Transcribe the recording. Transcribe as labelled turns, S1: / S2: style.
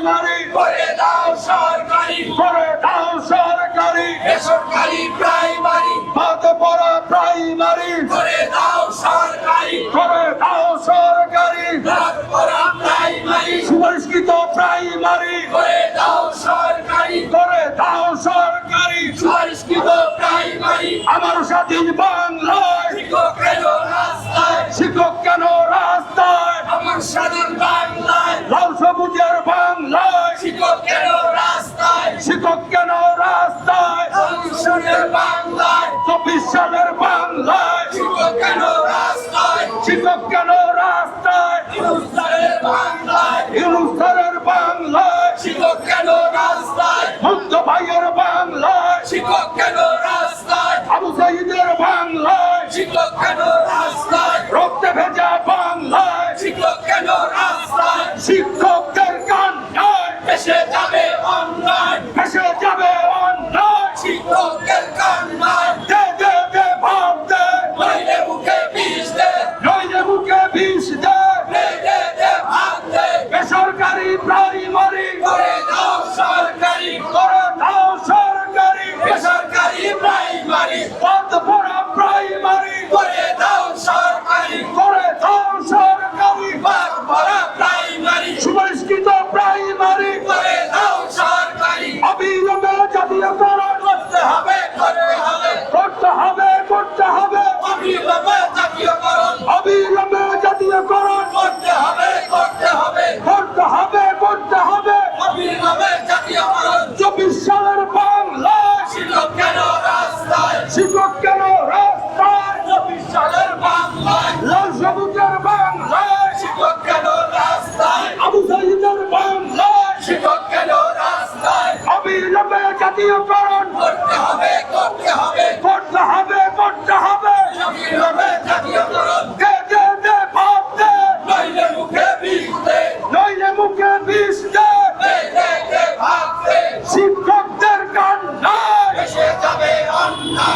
S1: Primary
S2: করে দাও সরকারি।
S1: করে দাও সরকারি।
S2: বেসরকারি প্রাইমারি।
S1: হাত পড়া প্রাইমারি।
S2: করে দাও সরকারি।
S1: করে দাও সরকারি।
S2: তারপরা প্রাইমারি।
S1: সুপরিষ্কৃত প্রাইমারি।
S2: করে দাও সরকারি।
S1: করে দাও সরকারি।
S2: সুপরিষ্কৃত প্রাইমারি।
S1: আমার স্বাধীন বাংলায়
S2: সরকারি মারি করে
S1: দাও সরকারি, করে
S2: দাও সরকারি, বেসরকারি
S1: প্রাইমারি পথ পড়া
S2: প্রাইমারি, করে দাও
S1: সরকারি, করে দাও
S2: সরকারি বাঘ
S1: ভরা প্রাইমারি, সুপরিষ্কৃত
S2: প্রাইমারি, করে দাও
S1: সরকারি। অবিলম্বে জাতীয়করণ করতে হবে। no!